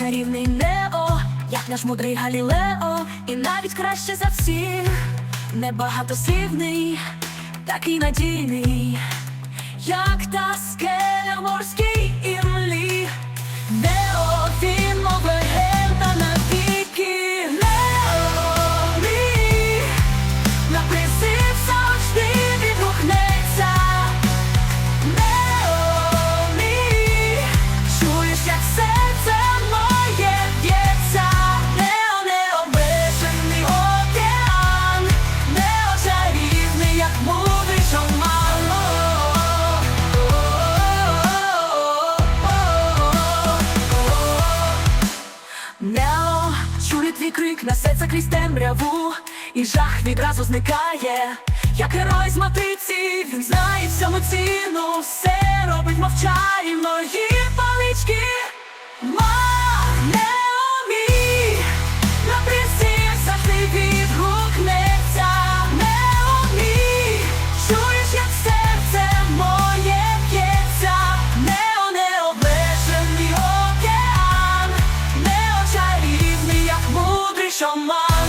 Чарівний Нео, як наш мудрий Галілео, і навіть краще за всіх, небагатослівний, такий надійний, як та скеля в твій крик, несеться крізь темряву, і жах відразу зникає, як герой з матриці, він знає всьому ціну, все робить мовчальної шаман.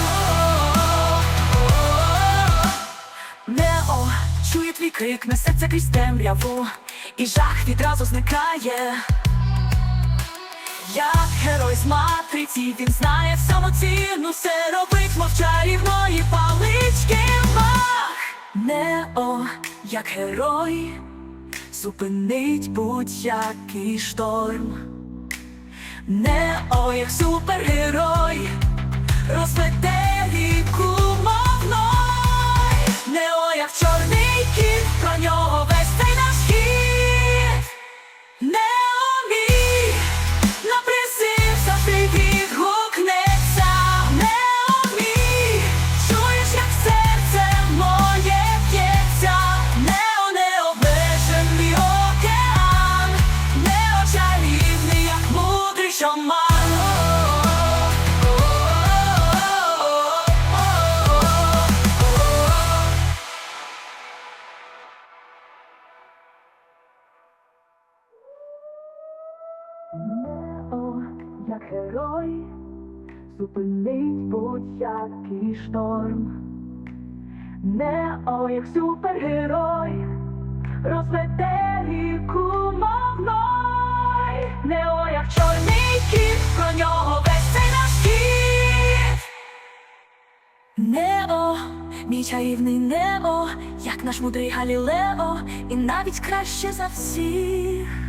Нео, чує твій крик, несеться крізь темряву, і жах відразу зникає. Як герой з матриці, він знає ціну, все робить, мов чарівної палички мах. Нео, як герой, зупинить будь-який шторм. Нео, як супергерой, як герой, зупинить будь-який шторм. Нео, як супергерой, розведе ріку мовной. Нео, як чорний кіт, про нього весь цей наш хід. Нео, мій чарівний Нео, як наш мудрий Галілео, і навіть краще за всіх.